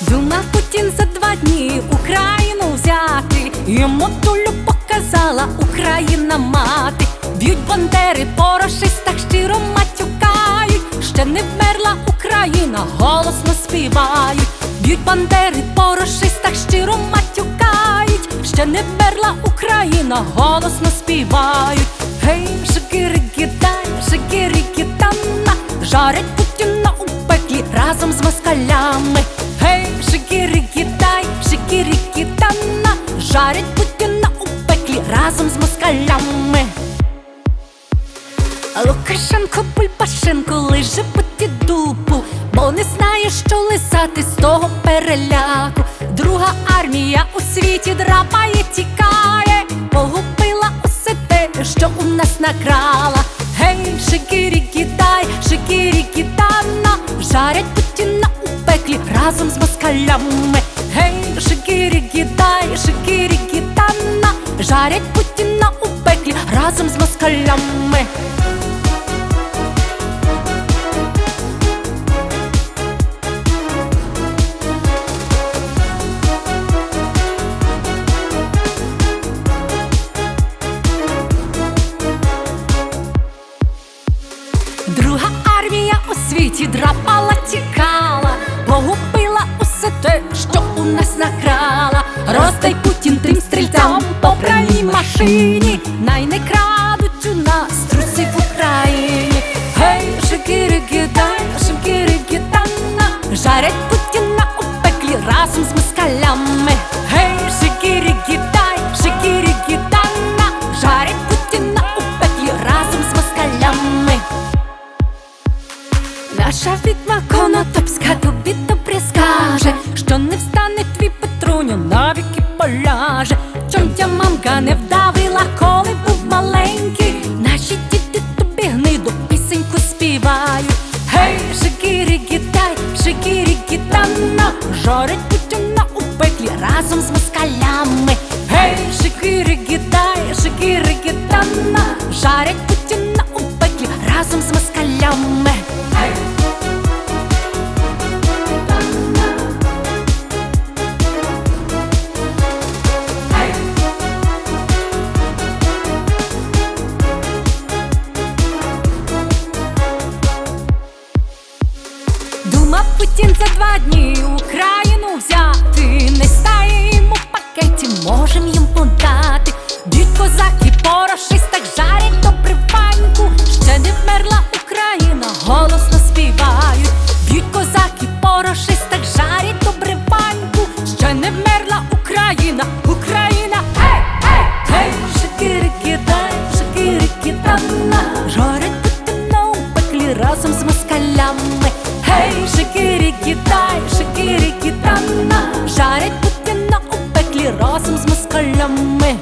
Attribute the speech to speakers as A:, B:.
A: Думав Путін за два дні Україну взяти. Йому долю показала Україна мати. Б'ють бандери по рашистах щиро матюкають. Ще не вмерла Україна, голосно співають. Б'ють бандери по рашистах щиро матюкають. Ще не вмерла Україна, голосно співають. Гей, шикирики-дай, шикирики-тана Жарять Путіна у пеклі разом з москалями. Гей, шикирики-дай, шикирики-тана Жарять Путіна у пеклі разом з москалями. Лукашенко Пульпашенко лиже поті дупу, бо не знає, що лисати з того переляку. Друга армія у світі драпає, тікає, погубила усе те, що у нас накрала. Гей, шикірі дай, шикірі тана жарять Путіна пеклі разом з москалями. Гей, шикірі дай, шикірі тана жарять Путіна у пеклі разом з москалями. Друга армія у світі драпала, тікала, погубила усе те, що у нас накрала. Роздай Путін тим стрільцям по прямій машині. Най не крадуть у нас труси в Україні. Гей, шикірики дай, шикірики тана Жарять Путіна у пеклі разом з москалями. Наша відьма Конотопська тобі добре скаже, що не встане твій Петруню, навіки поляже. Тьомтя мамка не вдавила, коли був маленький. Наші діти тобі гниду пісеньку співають. Гей, шикірі гітай, шикірі гітана, жорить Путіна у пеклі разом з москалями. Гей, шикірі гітай, шикірі гітана, жарять Путіна Путін за два дні Україну взяти, не стаємо пакеті, можем їм подати. Дідь козаки, порошистах жарять добре паньку, ще не вмерла Україна, голосно співають. Б'ють козаки, порошистах жарять добре паньку, ще не вмерла Україна, Україна, гей, гей, гей, шикири кидай, шикири кидана, жарить петино у пеклі разом з москалями. Китай, шикирі кітана, жарять Путіна у пеклі разом з москалями.